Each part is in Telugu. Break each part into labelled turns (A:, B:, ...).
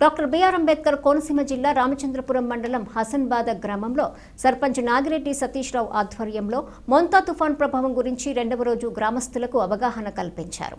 A: డాక్టర్ బిఆర్ అంబేద్కర్ కోనసీమ జిల్లా రామచంద్రపురం మండలం హసన్బాద గ్రామంలో సర్పంచ్ నాగిరెడ్డి సతీష్ రావు ఆధ్వర్యంలో మొంతా తుఫాన్ ప్రభావం గురించి రెండవ రోజు గ్రామస్తులకు అవగాహన కల్పించారు.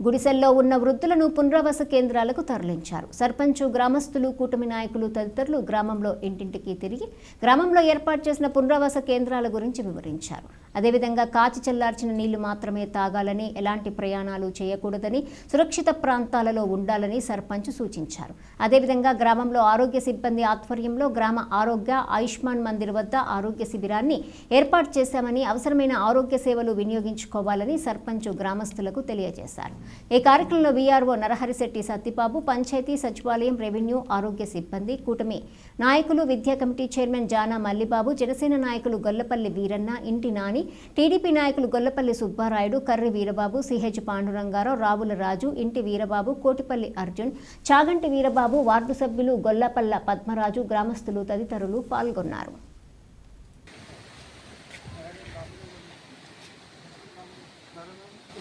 A: గుడిసెల్లో ఉన్న వృద్ధులను పునరావాస కేంద్రాలకు తరలించారు. సర్పంచు గ్రామస్తులు కూటమి నాయకులు తదితరులు గ్రామంలో ఇంటింటికి తిరిగి గ్రామంలో ఏర్పాటు చేసిన పునరావాస కేంద్రాల గురించి వివరించారు. అదేవిధంగా కాచి చల్లార్చిన నీళ్ళు మాత్రమే తాగాలని ఎలాంటి ప్రయాణాలు చేయకూడదని సురక్షిత ప్రాంతాలలో ఉండాలని సర్పంచ్ సూచించారు. అదేవిధంగా గ్రామంలో ఆరోగ్య సిబ్బంది ఆధ్వర్యంలో గ్రామ ఆరోగ్య ఆయుష్మాన్ మందిర్ వద్ద ఆరోగ్య శిబిరాన్ని ఏర్పాటు చేశామని అవసరమైన ఆరోగ్య సేవలు వినియోగించుకోవాలని సర్పంచ్ గ్రామస్తులకు తెలియజేశారు. ఈ కార్యక్రమంలో వీఆర్ఓ నరహరిశెట్టి సత్తిబాబు పంచాయతీ సచివాలయం రెవెన్యూ ఆరోగ్య సిబ్బంది కూటమి నాయకులు విద్యా కమిటీ చైర్మన్ జానా మల్లిబాబు జనసేన నాయకులు గొల్లపల్లి వీరన్న ఇంటి నాని టీడీపీ నాయకులు గొల్లపల్లి సుబ్బారాయుడు కర్రి వీరబాబు సిహెచ్ పాండురంగారావు రావుల రాజు ఇంటి వీరబాబు కోటిపల్లి అర్జున్ చాగంటి వీరబాబు వార్డు సభ్యులు గొల్లపల్ల పద్మరాజు గ్రామస్తులు తదితరులు పాల్గొన్నారు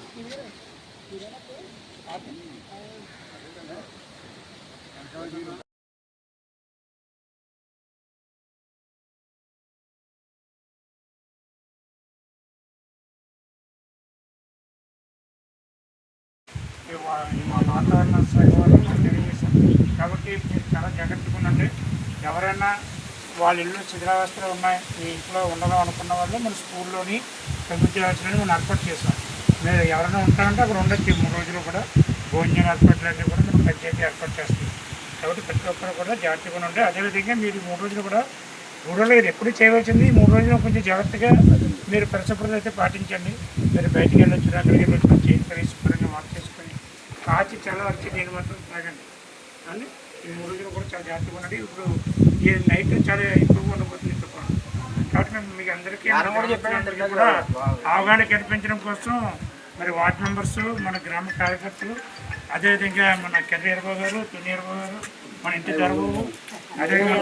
B: Thank you. మా వాతావరణ శాఖ వాళ్ళు తెలియజేశారు కాబట్టి మీరు చాలా జాగ్రత్తగా ఉండండి. ఎవరైనా వాళ్ళ ఇల్లు శిథిలావస్థలో ఉన్నాయి మీ ఇంట్లో ఉండడం అనుకున్న వాళ్ళు మన స్కూల్లోని ప్రభుత్వ హాస్టల్ని మనం ఏర్పాటు చేశాం. మీరు ఎవరైనా ఉంటారంటే అక్కడ ఉండొచ్చు. ఈ మూడు రోజులు కూడా భోజనం ఏర్పాట్లు అన్నీ కూడా మనం పంచాయతీ ఏర్పాటు చేస్తాం కాబట్టి ప్రతి ఒక్కరు కూడా జాగ్రత్తగా ఉండండి. అదేవిధంగా మీరు మూడు రోజులు కూడా మూడు రోజులు ఇది ఎప్పుడు చేయవలసింది? ఈ మూడు రోజులు కొంచెం జాగ్రత్తగా మీరు పరిశుభ్రత అయితే పాటించండి. మీరు బయటికి వెళ్ళొచ్చు అక్కడికి వెళ్ళొచ్చు చేతి పరిశుభ్రంగా మార్క్ చేసుకొని కాచి చల్లవచ్చి నేను మాత్రం తాగండి. అని ఈ మూడు రోజులు కూడా చాలా జాగ్రత్తగా ఉండండి. ఇప్పుడు ఈ నైట్ చాలా ఎక్కువగా ఉండబోతుంది కాబట్టి మేము మీకు అందరికీ అవగాహన కల్పించడం కోసం మరి వార్డ్ మెంబర్స్ మన గ్రామ కార్యకర్తలు అదేవిధంగా మన కెర్రీర్ గారు తునీర్ గారు మన ఇంటి దొరబాబు అదేవిధంగా